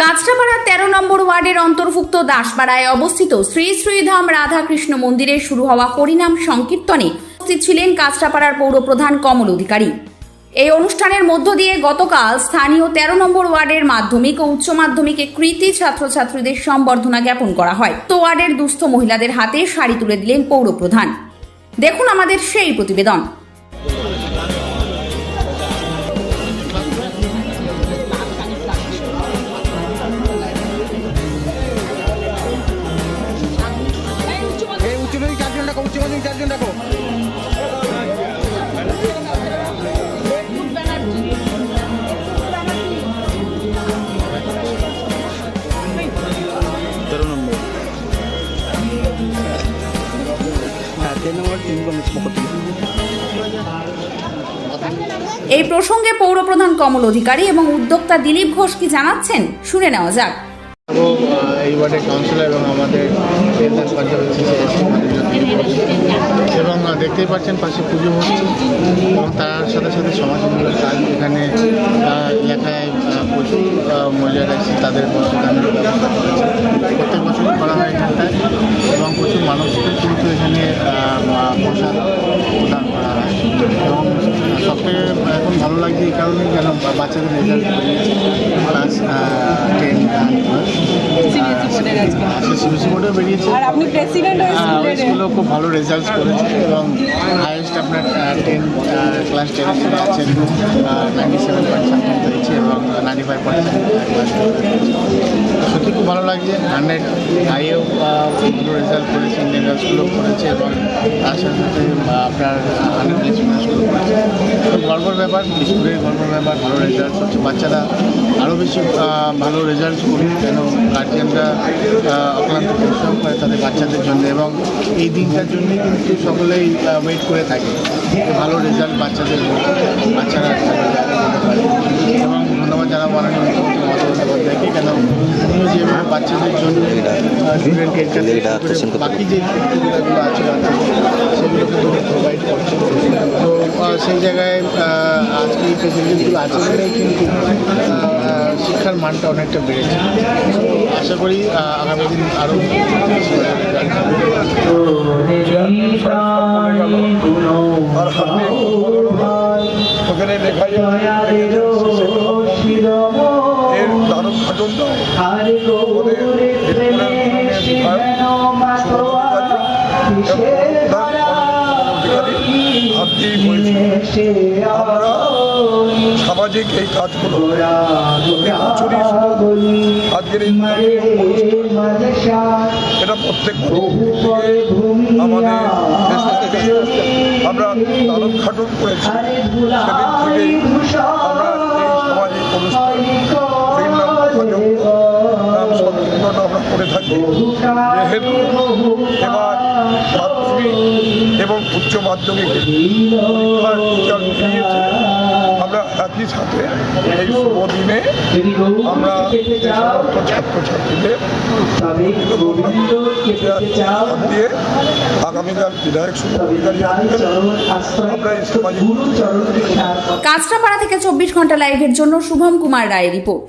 কাঁচরাপাড়ার তেরো নম্বর ওয়ার্ডের অন্তর্ভুক্ত দাসপাড়ায় অবস্থিত শ্রী শ্রীধাম রাধাকৃষ্ণ মন্দিরে শুরু হওয়া হরিনাম সংকীর্তনে উপস্থিত ছিলেন কাঁচরাপাড়ার পৌরপ্রধান কমল অধিকারী। এই অনুষ্ঠানের মধ্য দিয়ে গতকাল স্থানীয় তেরো নম্বর ওয়ার্ডের মাধ্যমিক ও উচ্চ মাধ্যমিকে কৃতি ছাত্রছাত্রীদের সম্বর্ধনা জ্ঞাপন করা হয়। তো ওয়ার্ডের দুস্থ মহিলাদের হাতে শাড়ি তুলে দিলেন পৌরপ্রধান দেখুন আমাদের সেই প্রতিবেদন। এই প্রসঙ্গে পৌরপ্রধান কমল অধিকারী এবং উদ্যোক্তা দিলীপ ঘোষ কি জানাচ্ছেন? শুনে নেওয়া যাক। এই ওয়ার্ডের কাউন্সিলর এবং আমাদের এবং দেখতেই পাচ্ছেন পাশে পুজো হচ্ছে এবং তার সাথে সাথে সমাজমূলক কাজ। এখানে এলাকায় প্রচুর মহিলারা তাদের বস্ত্রদানের ব্যবস্থা করেছে প্রত্যেক বছরই করা হয় এখানটায় এবং প্রচুর মানুষকে কিন্তু এখানে আহ, প্রসাদ প্রদান করা হয় এবং সবথেকে এখন ভালো লাগছে এই কারণেই যেন বাচ্চাদের রেজাল্ট বেরিয়েছে ক্লাস টেন সিবিসি বোর্ডেও বেরিয়েছে। হয়ে হ্যাঁ, স্কুলেও খুব ভালো রেজাল্ট করেছে এবং হাইয়েস্ট আপনার টেন ক্লাস ছেলে আছেন নাইনটি সেভেন পয়েন্ট সামথিং পেয়েছে এবং নাইনটি ফাইভ পয়েন্ট খুব ভালো লাগছে। হান্ড্রেড আইয়েও ভালো রেজাল্ট করেছে, ইন্ডিয়ান করেছে এবং তার সাথে সাথে আপনার হান্ড্রেড খুব গর্বর ব্যাপার, স্কুলের গর্বর ব্যাপার, ভালো রেজাল্ট হচ্ছে বাচ্চারা আরও বেশি ভালো রেজাল্ট করুক কেন গার্জিয়ানরা অক্লান্ত পরিশ্রম করে তাদের বাচ্চাদের জন্য এবং এই দিনটার জন্যই কিন্তু সকলেই ওয়েট করে থাকে ভালো রেজাল্ট বাচ্চাদের বাকি যে আছে সেগুলোকে প্রোভাইড তো সেই জায়গায় আজকে এই ফেসিলিটিসগুলো আছে বলেই কিন্তু শিক্ষার মানটা অনেকটা বেড়েছে। আশা করি আগামী দিন আরও ওখানে লেখা এর আমরা সামাজিক এই কাজগুলো শুধু আজকের এটা প্রত্যেক আমাদের আমরা দারুণ খাটন করেছি। সেদিন থেকেই আমরা এই সামাজিক অনুষ্ঠান আমরা করে থাকি। যেহেতু এবার এবং উচ্চ মাধ্যমিক আমরা একই সাথে এই শুভ দিনে আমরা ছাত্রছাত্রীদের আগামীকাল বিধায়ক কাঁচরাপাড়া থেকে চব্বিশ ঘণ্টা লাইভের জন্য শুভম কুমার রায়ের রিপোর্ট।